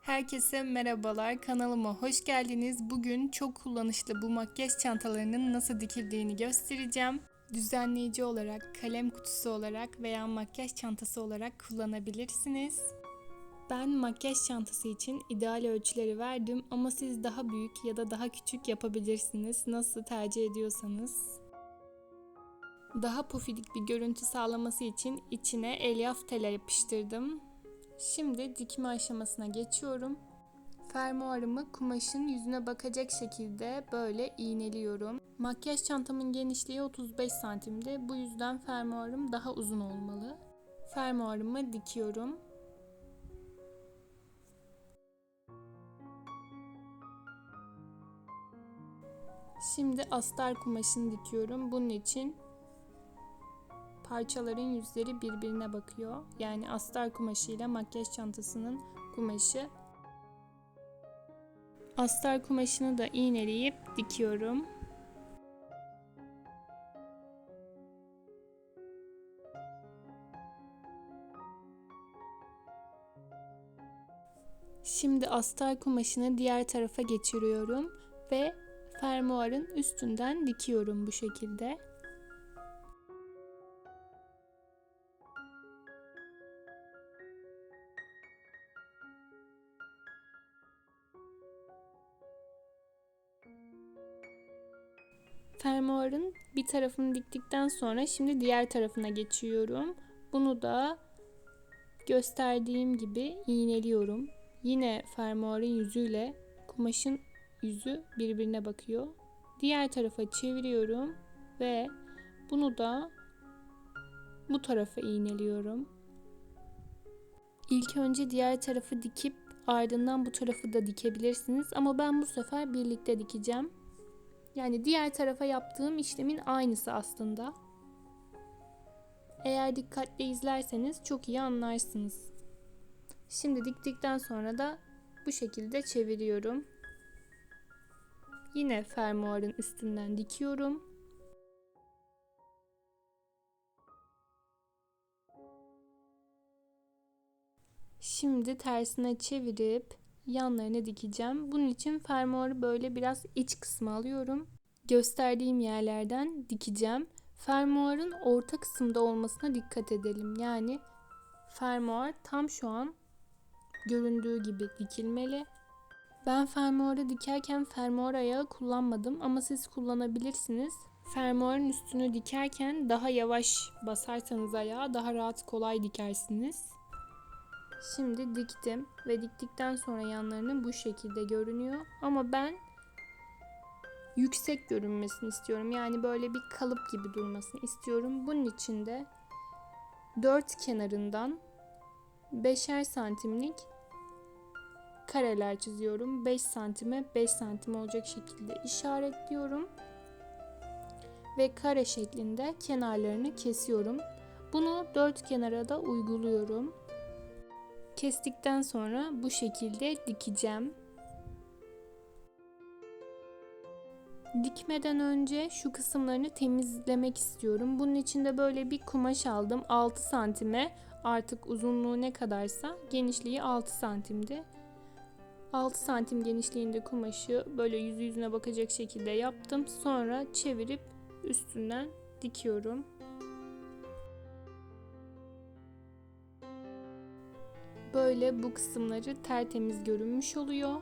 Herkese merhabalar. Kanalıma hoş geldiniz. Bugün çok kullanışlı bu makyaj çantalarının nasıl dikildiğini göstereceğim. Düzenleyici olarak, kalem kutusu olarak veya makyaj çantası olarak kullanabilirsiniz. Ben makyaj çantası için ideal ölçüleri verdim ama siz daha büyük ya da daha küçük yapabilirsiniz. Nasıl tercih ediyorsanız. Daha pofidik bir görüntü sağlaması için içine elyaf tela yapıştırdım. Şimdi dikme aşamasına geçiyorum. Fermuarımı kumaşın yüzüne bakacak şekilde böyle iğneliyorum. Makyaj çantamın genişliği 35 santimde. Bu yüzden fermuarım daha uzun olmalı. Fermuarımı dikiyorum. Şimdi astar kumaşını dikiyorum. Bunun için parçaların yüzleri birbirine bakıyor. Yani astar kumaşı ile makyaj çantasının kumaşı. Astar kumaşını da iğneleyip dikiyorum. Şimdi astar kumaşını diğer tarafa geçiriyorum ve fermuarın üstünden dikiyorum bu şekilde. Fermuarın bir tarafını diktikten sonra şimdi diğer tarafına geçiyorum. Bunu da gösterdiğim gibi iğneliyorum. Yine fermuarın yüzüyle kumaşın yüzü birbirine bakıyor. Diğer tarafa çeviriyorum ve bunu da bu tarafa iğneliyorum. İlk önce diğer tarafı dikip ardından bu tarafı da dikebilirsiniz ama ben bu sefer birlikte dikeceğim. Yani diğer tarafa yaptığım işlemin aynısı aslında. Eğer dikkatli izlerseniz çok iyi anlarsınız. Şimdi diktikten sonra da bu şekilde çeviriyorum. Yine fermuarın üstünden dikiyorum. Şimdi tersine çevirip yanlarını dikeceğim. Bunun için fermuarı böyle biraz iç kısmı alıyorum. Gösterdiğim yerlerden dikeceğim. Fermuarın orta kısımda olmasına dikkat edelim. Yani fermuar tam şu an göründüğü gibi dikilmeli. Ben fermuarı dikerken fermuar ayağı kullanmadım ama siz kullanabilirsiniz. Fermuarın üstünü dikerken daha yavaş basarsanız ayağı daha rahat kolay dikersiniz. Şimdi diktim ve diktikten sonra yanlarının bu şekilde görünüyor. Ama ben yüksek görünmesini istiyorum. Yani böyle bir kalıp gibi durmasını istiyorum. Bunun için de dört kenarından beşer santimlik kareler çiziyorum. 5 santime 5 santim olacak şekilde işaretliyorum. Ve kare şeklinde kenarlarını kesiyorum. Bunu dört kenara da uyguluyorum. Kestikten sonra bu şekilde dikeceğim. Dikmeden önce şu kısımlarını temizlemek istiyorum. Bunun için de böyle bir kumaş aldım. 6 santime artık uzunluğu ne kadarsa genişliği 6 santimdi. 6 santim genişliğinde kumaşı böyle yüzü yüzüne bakacak şekilde yaptım. Sonra çevirip üstünden dikiyorum. Böyle bu kısımları tertemiz görünmüş oluyor.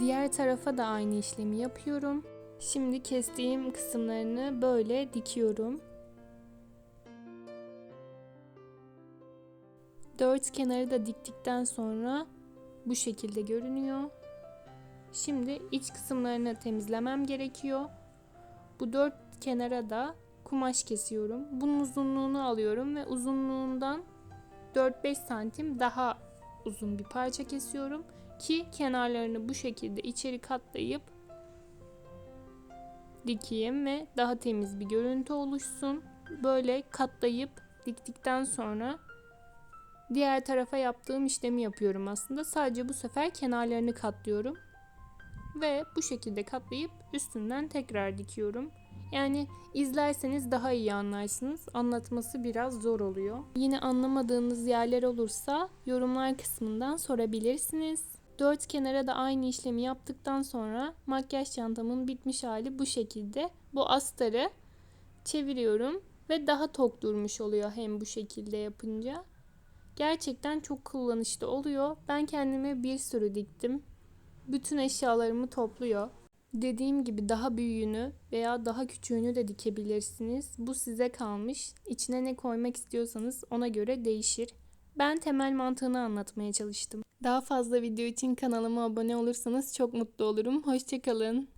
Diğer tarafa da aynı işlemi yapıyorum. Şimdi kestiğim kısımlarını böyle dikiyorum. Dört kenarı da diktikten sonra bu şekilde görünüyor. Şimdi iç kısımlarını temizlemem gerekiyor. Bu dört kenara da kumaş kesiyorum. Bunun uzunluğunu alıyorum ve uzunluğundan 4-5 santim daha uzun bir parça kesiyorum ki kenarlarını bu şekilde içeri katlayıp dikeyim ve daha temiz bir görüntü oluşsun. Böyle katlayıp diktikten sonra diğer tarafa yaptığım işlemi yapıyorum aslında. Sadece bu sefer kenarlarını katlıyorum. Ve bu şekilde katlayıp üstünden tekrar dikiyorum. Yani izlerseniz daha iyi anlarsınız. Anlatması biraz zor oluyor. Yine anlamadığınız yerler olursa yorumlar kısmından sorabilirsiniz. Dört kenara da aynı işlemi yaptıktan sonra makyaj çantamın bitmiş hali bu şekilde. Bu astarı çeviriyorum ve daha tok durmuş oluyor hem bu şekilde yapınca. Gerçekten çok kullanışlı oluyor. Ben kendime bir sürü diktim. Bütün eşyalarımı topluyor. Dediğim gibi daha büyüğünü veya daha küçüğünü de dikebilirsiniz. Bu size kalmış. İçine ne koymak istiyorsanız ona göre değişir. Ben temel mantığını anlatmaya çalıştım. Daha fazla video için kanalıma abone olursanız çok mutlu olurum. Hoşçakalın.